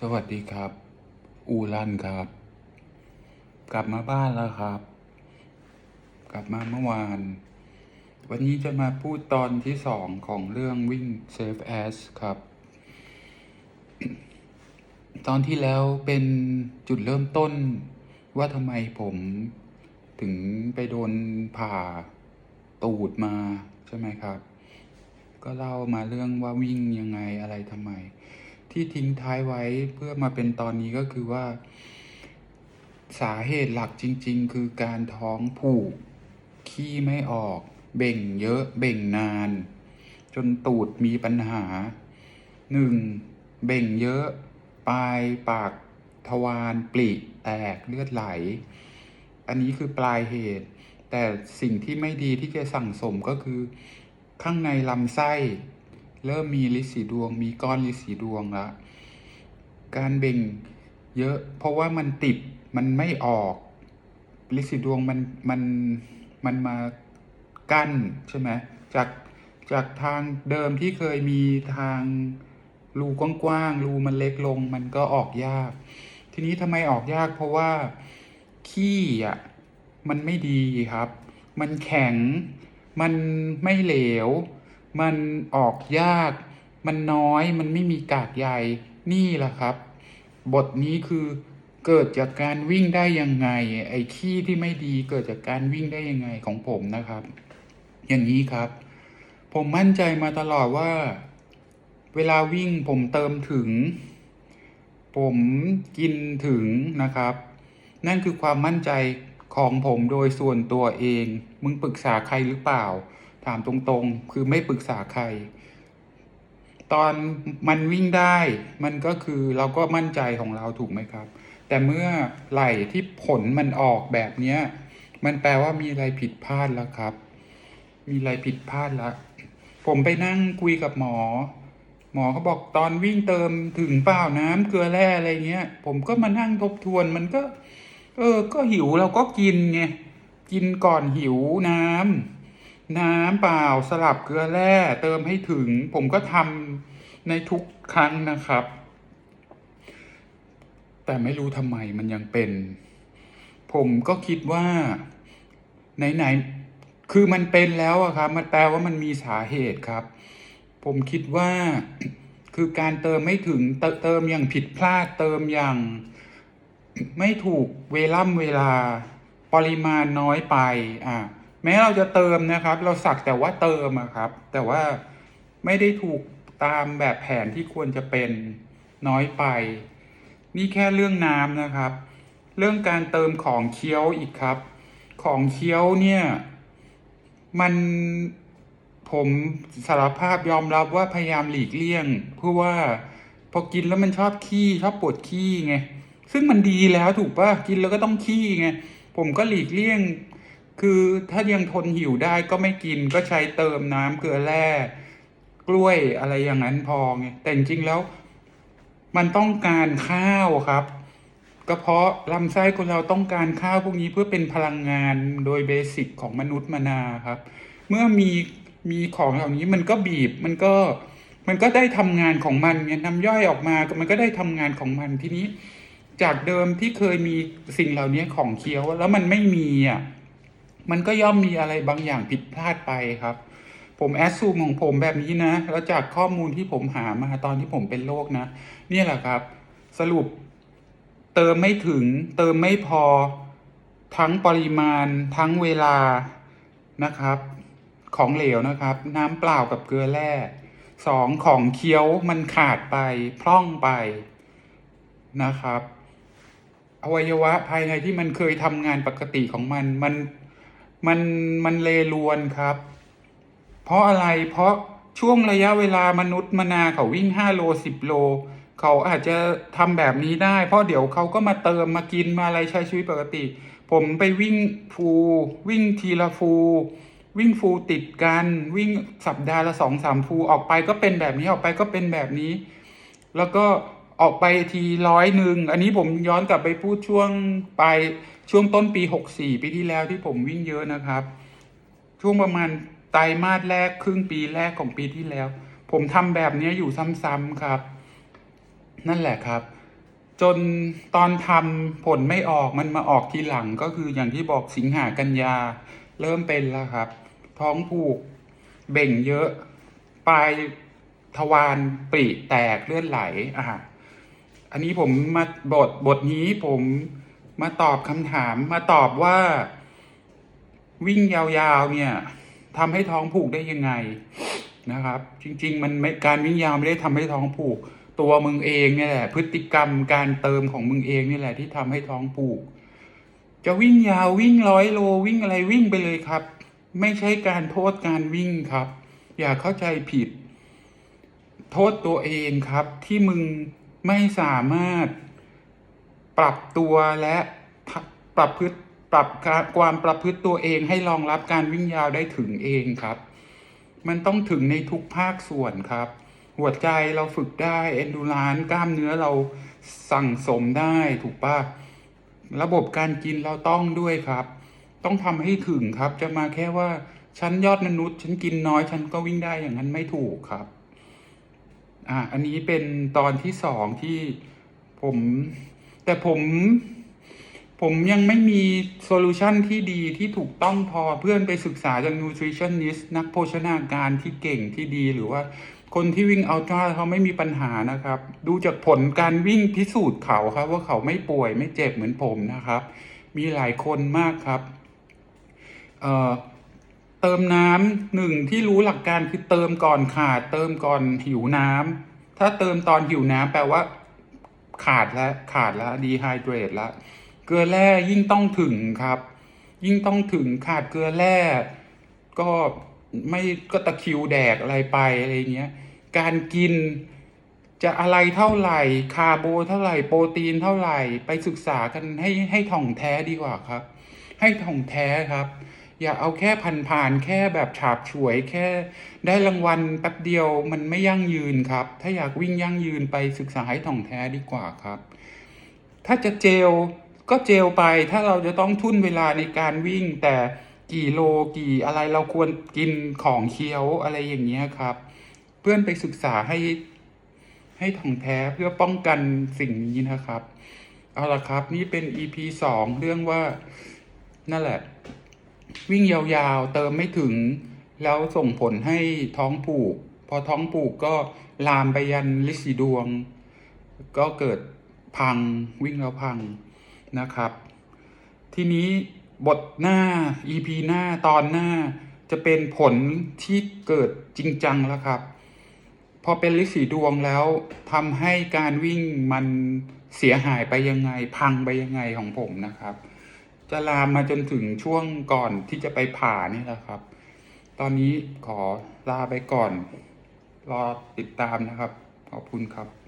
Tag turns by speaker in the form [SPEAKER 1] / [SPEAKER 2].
[SPEAKER 1] สวัสดีครับ อูรันครับ กลับมาบ้านแล้วครับ กลับมาเมื่อวาน วันนี้จะมาพูดตอนที่สองของเรื่องวิ่ง Safe As ครับ ตอนที่แล้วเป็นจุดเริ่มต้นว่าทำไมผมถึงไปโดนผ่าตูดมาใช่ไหมครับ ก็เล่ามาเรื่องว่าวิ่งยังไงอะไรทำไม ที่ทิ้งท้ายไว้เพื่อมาเป็นตอนนี้ก็คือว่า สาเหตุหลักจริง ๆ คือการท้องผูก ขี้ไม่ออก เบ่งเยอะ เบ่งนาน จนตูดมีปัญหาหนึ่งเบ่งเยอะ ปลายปากทวารปลิแตกเลือดไหล อันนี้คือปลายเหตุ แต่สิ่งที่ไม่ดีที่จะสั่งสมก็คือ ข้างในลำไส้ เริ่มมีลิสีดวง มีก้อนลิสีดวงละการเบ่งเยอะ เพราะว่ามันติดมันไม่ออกลิสีดวงมันมันมันมากั้นใช่ไหมจากจากทางเดิมที่เคยมีทางรูกว้างๆรูมันเล็กลง มันก็ออกยาก ทีนี้ทำไมออกยาก เพราะว่าขี้อะมันไม่ดีครับ มันแข็ง มันไม่เหลว มันออกยาก มันน้อย มันไม่มีกากใยนี่แหละครับ บทนี้คือเกิดจากการวิ่งได้ยังไง ไอ้ขี้ที่ไม่ดีเกิดจากการวิ่งได้ยังไงของผมนะครับ อย่างนี้ครับ ผมมั่นใจมาตลอดว่า เวลาวิ่งผมเติมถึง ผมกินถึงนะครับ นั่นคือความมั่นใจของผมโดยส่วนตัวเอง มึงปรึกษาใครหรือเปล่า ถามตรงๆ คือไม่ปรึกษาใคร ตอนมันวิ่งได้ มันก็คือเราก็มั่นใจของเราถูกไหมครับ แต่เมื่อไหล่ที่ผลมันออกแบบเนี้ย มันแปลว่ามีอะไรผิดพลาดแล้วครับ มีอะไรผิดพลาดแล้วผมไปนั่งคุยกับหมอ หมอเขาบอกตอนวิ่งเติมถึงเปล่าน้ำเกลือแร่อะไรเงี้ย ผมก็มานั่งทบทวนมันก็ เออ ก็หิวเราก็กินไง กินก่อนหิวน้ำ น้ำเปล่าสลับเกลือแร่เติมให้ถึง ผมก็ทำในทุกครั้งนะครับ แต่ไม่รู้ทำไมมันยังเป็น ผมก็คิดว่าไหนๆคือมันเป็นแล้วอะครับ มันแปลว่ามันมีสาเหตุครับ ผมคิดว่าคือการเติมไม่ถึงเติมอย่างผิดพลาดเติมอย่างไม่ถูกเวล่ำเวลาปริมาณน้อยไปอ่า แม้เราจะเติมนะครับ เราสักแต่ว่าเติมอะครับ แต่ว่าไม่ได้ถูกตามแบบแผนที่ควรจะเป็นน้อยไป นี่แค่เรื่องน้ำนะครับ เรื่องการเติมของเคี้ยวอีกครับ ของเคี้ยวเนี่ย มันผมสารภาพยอมรับว่าพยายามหลีกเลี่ยง เพราะว่าพอกินแล้วมันชอบขี้ชอบปวดขี้ไงซึ่งมันดีแล้วถูกปะกินแล้วก็ต้องขี้ไงผมก็หลีกเลี่ยง คือถ้ายังทนหิวได้ก็ไม่กินก็ใช้เติมน้ำเกลือแร่กล้วยอะไรอย่างนั้นพอไงแต่จริงแล้ว มันต้องการข้าวครับกระเพาะลำไส้คนเราต้องการข้าวพวกนี้เพื่อเป็นพลังงานโดยเบสิกของมนุษย์มนาครับ เมื่อมีมีของเหล่านี้มันก็บีบมันก็มันก็ได้ทำงานของมันไงน้ำย่อยออกมา มันก็ได้ทำงานของมันทีนี้ จากเดิมที่เคยมีสิ่งเหล่านี้ของเคี้ยวแล้วมันไม่มีอะ มันก็ย่อมมีอะไรบางอย่างผิดพลาดไปครับ ผมแอดซูมของผมแบบนี้นะ แล้วจากข้อมูลที่ผมหามาตอนที่ผมเป็นโรคนะ นี่แหละครับ สรุป เติมไม่ถึง เติมไม่พอ ทั้งปริมาณ ทั้งเวลานะครับ ของเหลวนะครับ น้ำเปล่ากับเกลือแร่สองของเคี้ยวมันขาดไป พร่องไปนะครับ อวัยวะภายในที่มันเคยทำงานปกติของมันมัน มันมันเลรวนครับ เพราะอะไรเพราะช่วงระยะเวลามนุษย์มนาเขาวิ่งห้าโลสิบโล เขาอาจจะทำแบบนี้ได้ เพราะเดี๋ยวเขาก็มาเติมมากินมาอะไรใช้ชีวิตปกติ ผมไปวิ่งฟูวิ่งทีละฟูวิ่งฟูติดกันวิ่งสัปดาห์ละสองสามฟูออกไปก็เป็นแบบนี้ออกไปก็เป็นแบบนี้ แล้วก็ ออกไปทีร้อยหนึ่งอันนี้ผมย้อนกลับไปพูดช่วงปลายช่วงต้นปีหกสี่ปีที่แล้วที่ผมวิ่งเยอะนะครับ ช่วงประมาณไตรมาสแรกครึ่งปีแรกของปีที่แล้ว ผมทำแบบนี้อยู่ซ้ำๆครับ นั่นแหละครับ จนตอนทำผลไม่ออกมันมาออกทีหลังก็คืออย่างที่บอกสิงหากันยา เริ่มเป็นแล้วครับ ท้องผูกเบ่งเยอะ ปลายทวารปริแตกเลือดไหลอะ อันนี้ผมมาบทบทนี้ผมมาตอบคำถามมาตอบว่า วิ่งยาวๆเนี่ยทำให้ท้องผูกได้ยังไงนะครับ จริง ๆ มันไม่การวิ่งยาวไม่ได้ทำให้ท้องผูก ตัวมึงเองเนี่ยแหละ พฤติกรรมการเติมของมึงเองนี่แหละที่ทำให้ท้องผูก จะวิ่งยาววิ่งร้อยโลวิ่งอะไรวิ่งไปเลยครับ ไม่ใช่การโทษการวิ่งครับ อย่าเข้าใจผิด โทษตัวเองครับที่มึง ไม่สามารถปรับตัวและปรับพฤติปรับความประพฤติตัวเองให้รองรับการวิ่งยาวได้ถึงเองครับ มันต้องถึงในทุกภาคส่วนครับ หัวใจเราฝึกได้เอนดูรานกล้ามเนื้อเราสั่งสมได้ถูกปะระบบการกินเราต้องด้วยครับ ต้องทำให้ถึงครับ จะมาแค่ว่าฉันยอดมนุษย์ ฉันกินน้อย ฉันก็วิ่งได้อย่างนั้นไม่ถูกครับ อ่าอันนี้เป็นตอนที่สองที่ผม แต่ผม ผมยังไม่มีโซลูชันที่ดีที่ถูกต้องพอเพื่อนไปศึกษาจาก nutritionist นักโภชนาการที่เก่งที่ดีหรือว่าคนที่วิ่งอัลตร้าเขาไม่มีปัญหานะครับ ดูจากผลการวิ่งพิสูจน์เขาครับ ว่าเขาไม่ป่วยไม่เจ็บเหมือนผมนะครับ มีหลายคนมากครับ เอ่อ เติมน้ำหนึ่งที่รู้หลักการคือเติมก่อนขาด เติมก่อนหิวน้ำถ้าเติมตอนหิวน้ำแปลว่า ขาดแล้วขาดแล้วดีไฮเดรตแล้วเกลือแร่ยิ่งต้องถึงครับ ยิ่งต้องถึงขาดเกลือแร่ก็ไม่ก็ตะคิวแดกอะไรไปอะไรเงี้ย การกินจะอะไรเท่าไหร่ คาร์โบเท่าไหร่ โปรตีนเท่าไหร่ ไปศึกษากันให้ให้ถ่องแท้ดีกว่าครับ ให้ถ่องแท้ครับ อย่าเอาแค่ผ่านๆแค่แบบฉาบฉวยแค่ได้รางวัลแป๊บเดียวมันไม่ยั่งยืนครับ ถ้าอยากวิ่งยั่งยืนไปศึกษาให้ถ่องแท้ดีกว่าครับ ถ้าจะเจลก็เจลไปถ้าเราจะต้องทุ่นเวลาในการวิ่ง แต่กี่โลกี่อะไรเราควรกินของเคี้ยวอะไรอย่างเงี้ยครับ เพื่อนไปศึกษาให้ให้ถ่องแท้เพื่อป้องกันสิ่งนี้นะครับ เอาละครับ นี่เป็น EP สองเรื่องว่านั่นแหละ วิ่งยาวๆ เติมไม่ถึง แล้วส่งผลให้ท้องผูก พอท้องผูกก็ลามไปยันลิสีดวง ก็เกิดพังวิ่งแล้วพังนะครับ ทีนี้บทหน้า EP หน้าตอนหน้าจะเป็นผลที่เกิดจริงจังแล้วครับ พอเป็นลิสีดวงแล้วทำให้การวิ่งมันเสียหายไปยังไง พังไปยังไงของผมนะครับ จะลามมาจนถึงช่วงก่อนที่จะไปผ่านี่แหละครับ ตอนนี้ขอลาไปก่อน รอติดตามนะครับ ขอบคุณครับ